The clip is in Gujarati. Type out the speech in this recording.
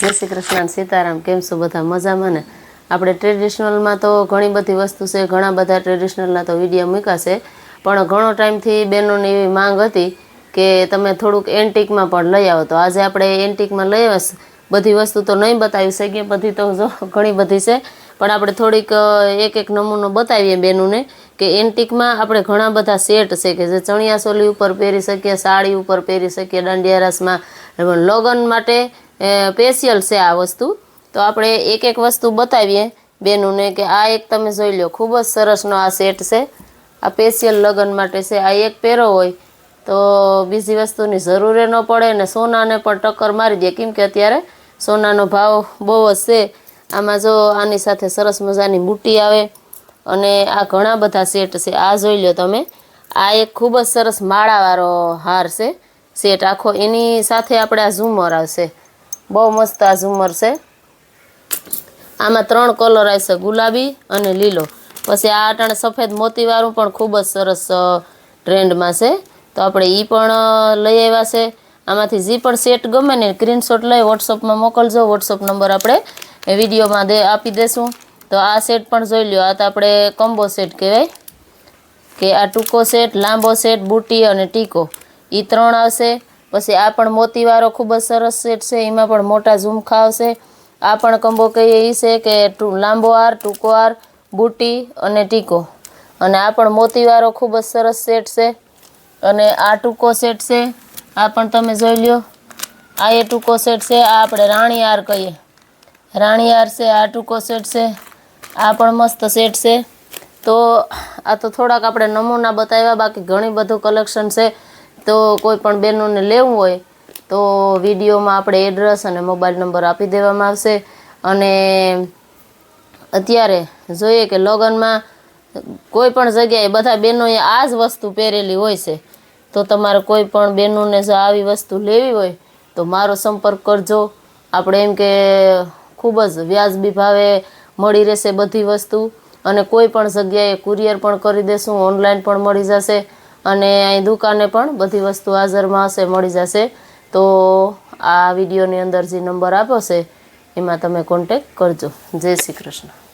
જય શ્રી કૃષ્ણ, સીતારામ, કેમ છો બધા? મજામાં ને? આપણે ટ્રેડિશનલમાં તો ઘણી બધી વસ્તુ છે, ઘણા બધા ટ્રેડિશનલના તો વીડિયો મૂક્યા છે પણ ઘણો ટાઈમથી બહેનોની એવી માંગ હતી કે તમે થોડુંક એન્ટિકમાં પણ લઈ આવો. તો આજે આપણે એન્ટિકમાં લઈ આવ્યા બધી વસ્તુ તો નહીં બતાવી શકીએ, બધી તો જો ઘણી બધી છે. પણ આપણે થોડીક એક એક નમૂનો બતાવીએ બેનુંને કે એન્ટિકમાં આપણે ઘણા બધા સેટ છે કે જે ચણિયા ચોલી ઉપર પહેરી શકીએ, સાડી ઉપર પહેરી શકીએ, દાંડિયારાસમાં. લગ્ન માટે સ્પેશિયલ છે આ વસ્તુ. તો આપણે એક એક વસ્તુ બતાવીએ બેનુંને કે આ એક તમે જોઈ લો ખૂબ જ સરસનો આ સેટ છે. આ સ્પેશિયલ લગ્ન માટે છે, આ એક પહેરો હોય, તો બીજી વસ્તુની જરૂરે ન પડે ને સોનાને પણ ટક્કર મારી દે. કેમ કે અત્યારે સોનાનો ભાવ બહુ જ છે. આમાં જો આની સાથે સરસ મજાની બુટ્ટી આવે અને આ ઘણા બધા સેટ છે. આ જોઈ લો તમે, આ એક ખૂબ જ સરસ માળાવાળો હાર છે. સેટ આખો એની સાથે આપણે આ ઝુમર આવશે. બહુ મસ્ત આ ઝુમર છે. આમાં ત્રણ કલર આવશે ગુલાબી અને લીલો. પછી આ અટાણે સફેદ મોતીવાળું પણ ખૂબ જ સરસ ટ્રેન્ડમાં છે. તો આપણે એ પણ લઈ આવ્યા છે. આમાંથી જે પણ સેટ ગમે ને સ્ક્રીનશોટ લઈ વોટ્સઅપમાં મોકલજો. વોટ્સઅપ નંબર આપણે વિડીયોમાં દે, આપી દેશું. તો આ સેટ પણ જોઈ લ્યો. આ તો આપણે કોમ્બો સેટ કહેવાય. કે આ ટૂંકો સેટ, લાંબો સેટ, બુટી અને ટીકો. એ ત્રણ આવશે. પછી આ પણ મોતીવાળો ખૂબ જ સરસ સેટ છે, એમાં પણ મોટા ઝુમખા આવશે. આ પણ કંબો કહીએ એ છે કે લાંબો હાર, ટૂંકો હાર, બુટી અને ટીકો. અને આ પણ મોતીવાળો ખૂબ જ સરસ સેટ છે. અને આ ટૂંકો સેટ છે. આ પણ તમે જોઈ લ્યો. આ એ ટૂંકો સેટ છે, આ આપણે રાણી હાર કહીએ. રાણી હાર છે, આ ટૂંકો સેટ છે. આ પણ મસ્ત સેટ છે. તો આ તો થોડાક આપણે નમૂના બતાવ્યા, બાકી ઘણી બધું કલેક્શન છે. તો કોઈ પણ બહેનોને લેવું હોય તો વિડીયોમાં આપણે એડ્રેસ અને મોબાઈલ નંબર આપી દેવામાં આવશે. અને અત્યારે જોઈએ કે લગ્નમાં કોઈ પણ જગ્યાએ બધા બહેનોએ આ જ વસ્તુ પહેરેલી હોય છે. તો તમારે કોઈ પણ બહેનોને જો આવી વસ્તુ લેવી હોય તો મારો સંપર્ક કરજો. આપણે એમ કે ખૂબ જ વ્યાજબી ભાવે મળી રહેશે બધી વસ્તુ. અને કોઈ પણ જગ્યાએ કુરિયર પણ કરી દેશું, ઓનલાઈન પણ મળી જશે. અને અહીં દુકાને પણ બધી વસ્તુ હાજરમાં હશે, મળી જશે. તો આ વિડીયોની અંદર જે નંબર આપો છે, એમાં તમે કોન્ટેક કરજો. જય શ્રી કૃષ્ણ.